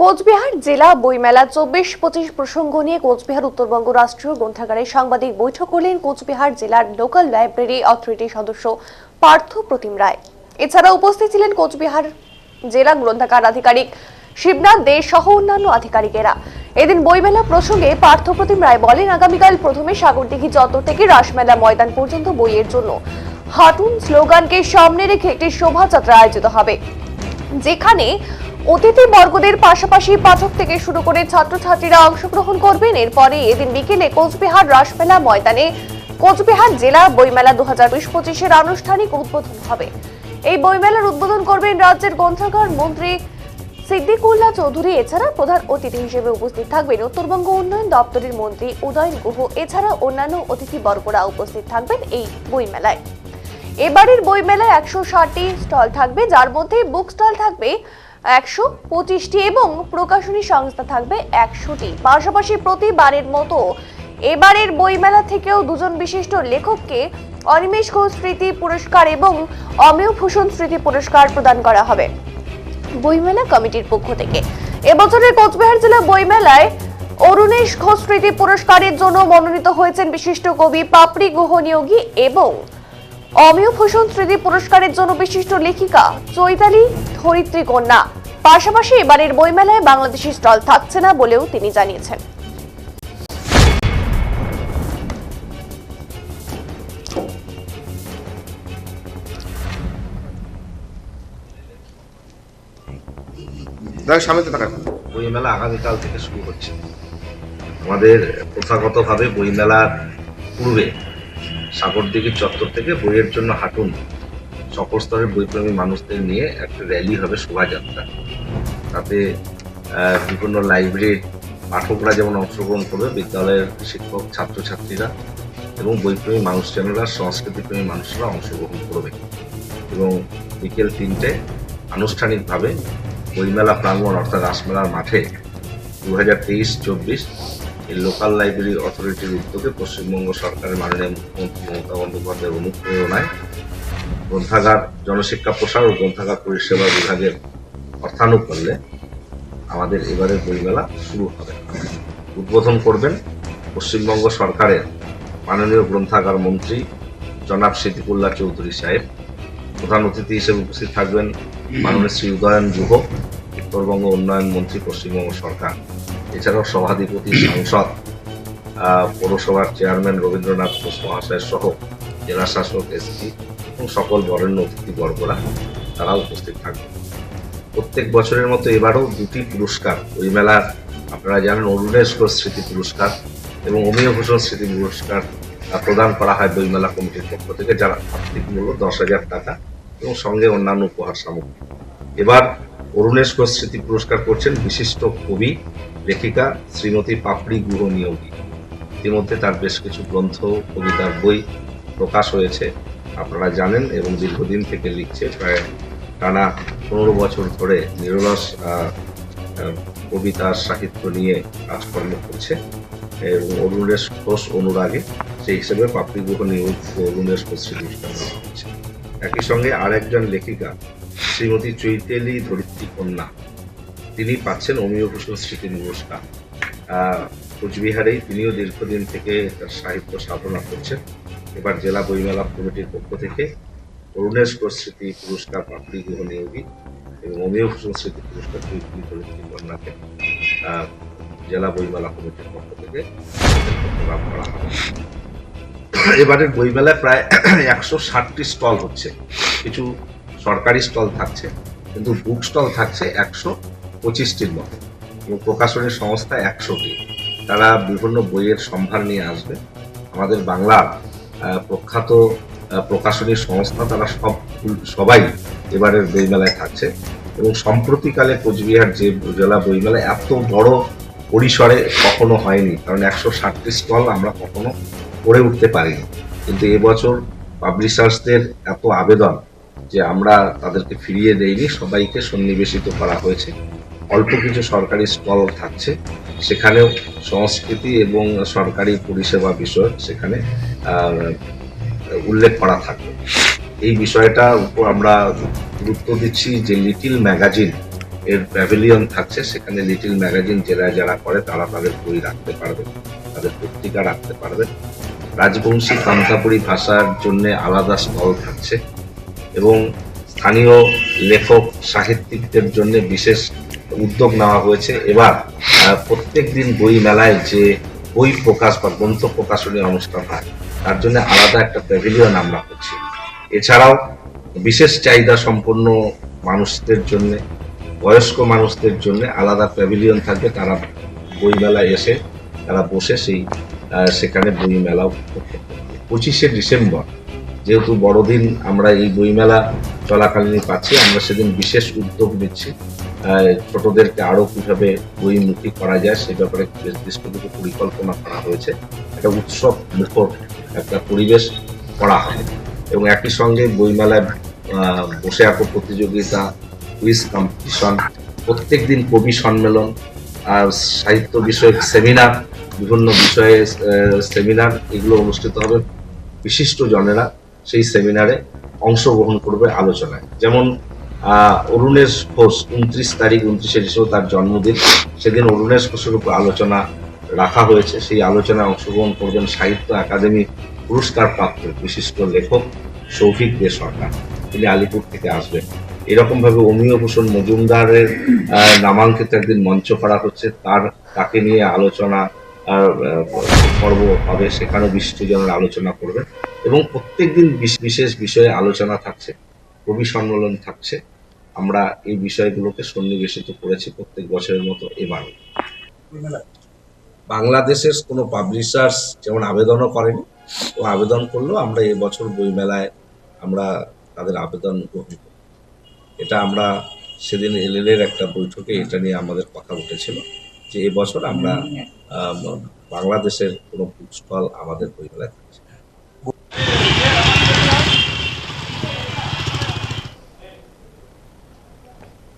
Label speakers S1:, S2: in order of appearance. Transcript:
S1: কোচবিহার জেলা বইমেলা চব্বিশ, পঁচিশ প্রসঙ্গ নিয়ে কোচবিহার, উত্তরবঙ্গ রাষ্ট্রীয় গ্রন্থাগারে সাংবাদিক বৈঠক করলেন কোচবিহার জেলার লোকাল লাইব্রেরি অথরিটির সদস্য পার্থ প্রতিম রায়। এছাড়া উপস্থিত ছিলেন কোচবিহার জেলা গ্রন্থাগার আধিকারিক শিবনাথ দে সহ অন্যান্য আধিকারিকেরা। এদিন বইমেলা প্রসঙ্গে পার্থ প্রতিম রায় বলেন, আগামীকাল প্রথমে সাগরদিঘি চত্বর থেকে রাসমেলা ময়দান পর্যন্ত বইয়ের জন্য। হাটুন স্লোগানকে সামনে রেখে একটি শোভাযাত্রা আয়োজিত হবে। যেখানে অতিথি বর্গদের পাশাপাশি পাঠক থেকে শুরু করে ছাত্রছাত্রীরা অংশগ্রহণ করবেন। এরপরে এদিন বিকেলে কোচবিহার রাসমেলা ময়দানে কোচবিহার জেলা বইমেলা দু হাজার বিশ পঁচিশের আনুষ্ঠানিক উদ্বোধন হবে। এই বইমেলার উদ্বোধন করবেন রাজ্যের গ্রন্থাগার মন্ত্রী সিদ্দিকুল্লাহ চৌধুরী, এছাড়া প্রধান অতিথি হিসেবে উপস্থিত থাকবেন উত্তরবঙ্গ উন্নয়ন দপ্তরের মন্ত্রী উদয়ন গুহ এছাড়া অন্যান্য অতিথিবর্গরা উপস্থিত থাকবেন এই বইমেলায়। এবারের বইমেলায় একশো ষাটটি স্টল থাকবে, যার মধ্যে বুক স্টল থাকবে একশো পঁচিশটি এবং প্রকাশনী সংস্থা থাকবে একশোটি। পাশাপাশি প্রতিবারের মতো এবারের বইমেলা থেকেও দুজন বিশিষ্ট লেখককে অনিমেষ ঘোষ স্মৃতি পুরস্কার এবং অমেয় ভূষণ স্মৃতি পুরস্কার প্রদান করা হবে বইমেলা কমিটির পক্ষ থেকে। এবছরের কোচবিহার জেলা বইমেলায় অরুণেশ ঘোষ স্মৃতি পুরস্কারের জন্য মনোনীত হয়েছেন বিশিষ্ট কবি পাপড়ি গুহ নিয়োগী এবং অমিয় ভূষণ স্মৃতি পুরস্কারের জন্য বিশিষ্ট লেখিকা চৈতালি ধরিত্রী কন্যা। পাশাপাশি এবারের বইমেলায় বাংলাদেশি স্টল থাকছে না বলেও তিনি জানিয়েছেন।
S2: বইমেলা আগামীকাল থেকে শুরু হচ্ছে। আমাদের প্রথাগতভাবে বইমেলার পূর্বে সাগরদিঘির চত্বর থেকে বইয়ের জন্য হাঁটুন। সকল স্তরের বইপ্রেমী মানুষদের নিয়ে একটা র্যালি হবে শোভাযাত্রা। তাতে বিভিন্ন লাইব্রেরির পাঠকরা যেমন অংশগ্রহণ করবে, বিদ্যালয়ের শিক্ষক, ছাত্রছাত্রীরা এবং বইপ্রেমী মানুষজনেরা সংস্কৃতিপ্রেমী মানুষরা অংশগ্রহণ করবে। এবং বিকেল তিনটে আনুষ্ঠানিকভাবে বইমেলা প্রাঙ্গণ অর্থাৎ রাসমেলার মাঠে দু হাজার তেইশ চব্বিশ লোকাল লাইব্রেরি অথরিটির উদ্যোগে পশ্চিমবঙ্গ সরকারের মাননীয় মুখ্যমন্ত্রী মমতা বন্দ্যোপাধ্যায়ের অনুপ্রেরণায় গ্রন্থাগার, জনশিক্ষা প্রসার ও গ্রন্থাগার পরিষেবা বিভাগের অর্থানুকূল্যে আমাদের এবারের বইমেলা শুরু হবে। উদ্বোধন করবেন পশ্চিমবঙ্গ সরকারের মাননীয় গ্রন্থাগার মন্ত্রী জনাব সিদ্দিকুল্লাহ চৌধুরী সাহেব। প্রধান অতিথি হিসেবে উপস্থিত থাকবেন মাননীয় শ্রী উদয়ন গুহ, উত্তরবঙ্গ উন্নয়ন মন্ত্রী, পশ্চিমবঙ্গ সরকার। এছাড়াও সভাধিপতি সাংসদ পৌরসভার চেয়ারম্যান রবীন্দ্রনাথ ঘোষ মহাশয় সহ জেলা শাসক এসপি এবং সকল বরেণ্য অতিথিবর্গরা তারা উপস্থিত থাকবেন। প্রত্যেক বছরের মতো এবারও দুটি পুরস্কার ওই মেলার, আপনারা জানেন অরুণেশ ঘোষ স্মৃতি পুরস্কার এবং অমিয় ভূষণ স্মৃতি পুরস্কার প্রদান করা হয় বইমেলা কমিটির পক্ষ থেকে, যার আর্থিক মূল্য দশ হাজার টাকা এবং সঙ্গে অন্যান্য উপহার সামগ্রী। এবার অরুণেশ ঘোষ স্মৃতি পুরস্কার করছেন বিশিষ্ট কবি, লেখিকা, শ্রীমতী পাপড়ি গুহ নিয়োগী। ইতিমধ্যে তার বেশ কিছু গ্রন্থ, কবিতার বই প্রকাশ হয়েছে। আপনারা জানেন এবং দীর্ঘদিন থেকে লিখছে প্রায় টানা পনেরো বছর ধরে নিরলস কবিতা, সাহিত্য নিয়ে কাজকর্ম করছে। এবং অরুণেশ ঘোষ অনুরাগে, সেই হিসেবে পাপড়ি গুহ নিয়োগ অরুণেশ ঘোষ পুরস্কার দেওয়া একই সঙ্গে আরেকজন লেখিকা, শ্রীমতী চৈতালি ধরিত্রী কন্যা। তিনি পাচ্ছেন অমিয় ভূষণ স্মৃতি পুরস্কার কোচবিহারেই তিনিও দীর্ঘদিন থেকে তার সাহিত্য সাধনা করছেন। এবার জেলা বইমেলা কমিটির পক্ষ থেকে অরুণেশ ঘোষ স্মৃতি পুরস্কার, পাপড়ি গৃহ নিয়োগী এবং অমিয় ভূষণ স্মৃতি পুরস্কার চৈতালি ধরিত্রী কন্যাকে জেলা বইমেলা কমিটির পক্ষ থেকে লাভ করা হবে এবারের বইমেলায় প্রায় একশো ষাটটি স্টল হচ্ছে। কিছু সরকারি স্টল থাকছে, কিন্তু বুক স্টল থাকছে একশো পঁচিশটির মতো এবং প্রকাশনী সংস্থা একশোটি। তারা বিভিন্ন বইয়ের সম্ভার নিয়ে আসবে। আমাদের বাংলার প্রখ্যাত প্রকাশনী সংস্থা তারা সব, সবাই এবারের বইমেলায় থাকছে এবং সম্প্রতিকালে কোচবিহার যে জেলা বইমেলা এত বড় পরিসরে কখনো হয়নি, কারণ একশো ষাটটি স্টল আমরা কখনো করে উঠতে পারিনি কিন্তু এবছর পাবলিশার্সদের এত আবেদন যে আমরা তাদেরকে ফিরিয়ে দেইনি, সবাইকে সন্নিবেশিত করা হয়েছে। অল্প কিছু সরকারি স্টল থাকছে, সেখানেও সংস্কৃতি এবং সরকারি পরিষেবা বিষয় সেখানে উল্লেখ করা থাকবে। এই বিষয়টার উপর আমরা গুরুত্ব দিচ্ছি যে লিটিল ম্যাগাজিন এর প্যাভিলিয়ন থাকছে, সেখানে লিটিল ম্যাগাজিন জেলায় যারা করে, তারা তাদের বই রাখতে পারবে, তাদের পত্রিকা রাখতে পারবে। রাজবংশী কান্তাপুরী ভাষার জন্য আলাদা স্টল থাকছে এবং স্থানীয় লেখক, সাহিত্যিকদের জন্য বিশেষ উদ্যোগ নেওয়া হয়েছে। এবার প্রত্যেক দিন বই মেলায় যে বই প্রকাশ বা গ্রন্থ প্রকাশনী অনুষ্ঠান হয়, তার জন্য আলাদা একটা প্যাভিলিয়ন আমরা করছি। এছাড়াও বিশেষ চাহিদা সম্পন্ন মানুষদের জন্য, বয়স্ক মানুষদের জন্য আলাদা প্যাভিলিয়ন থাকবে। তারা বই মেলায় এসে, তারা বসে সেই সেখানে বই মেলাও পঁচিশে ডিসেম্বর। যেহেতু বড়দিন আমরা এই বইমেলা চলাকালীন পাচ্ছি, আমরা সেদিন বিশেষ উদ্যোগ নিচ্ছি। ছোটদেরকে আরও কীভাবে বইমুখী করা যায় সে ব্যাপারে নির্দিষ্ট কিছু পরিকল্পনা করা হয়েছে। একটা উৎসব মুখর, একটা পরিবেশ করা হয়। এবং একই সঙ্গে বইমেলায় বসে আঁকো প্রতিযোগিতা, কুইজ কম্পিটিশন প্রত্যেক দিন কবি সম্মেলন, আর সাহিত্য বিষয়ক সেমিনার বিভিন্ন বিষয়ে সেমিনার এগুলো অনুষ্ঠিত হবে বিশিষ্ট জনেরা সেই সেমিনারে অংশগ্রহণ করবে আলোচনায়। যেমন অরুণেশ ঘোষ উনত্রিশ তারিখ উনত্রিশে ডিসেম্বর তার জন্মদিন। সেদিন অরুণেশ ঘোষের উপর আলোচনা রাখা হয়েছে। সেই আলোচনায় অংশগ্রহণ করবেন সাহিত্য একাডেমি পুরস্কার প্রাপ্ত বিশিষ্ট লেখক সৌভিক দে সরকার। তিনি আলিপুর থেকে আসবেন। এরকম ভাবে অমিয় ভূষণ মজুমদারের নামাঙ্কিত একদিন মঞ্চ করা হচ্ছে। তার, তাকে নিয়ে আলোচনা পর্ব হবে সেখানেও বিশিষ্টজনের আলোচনা করবে। এবং প্রত্যেকদিন বিশ- বিশেষ বিষয়ে আলোচনা থাকছে, কবি সম্মেলন থাকছে। আমরা এই বিষয়গুলোকে সন্নিবেশিত করেছি প্রত্যেক বছরের মতো এবারও বাংলাদেশের কোনো পাবলিশার্স যেমন আবেদনও করেনি, ও আবেদন করলেও আমরা এবছর বইমেলায় আমরা তাদের আবেদন গ্রহণ করি। এটা আমরা সেদিন এলএল একটা বৈঠকে এটা নিয়ে আমাদের কথা উঠেছিল। যে এবছর আমরা বাংলাদেশের কোনো স্টল আমাদের বইমেলায় থাকছে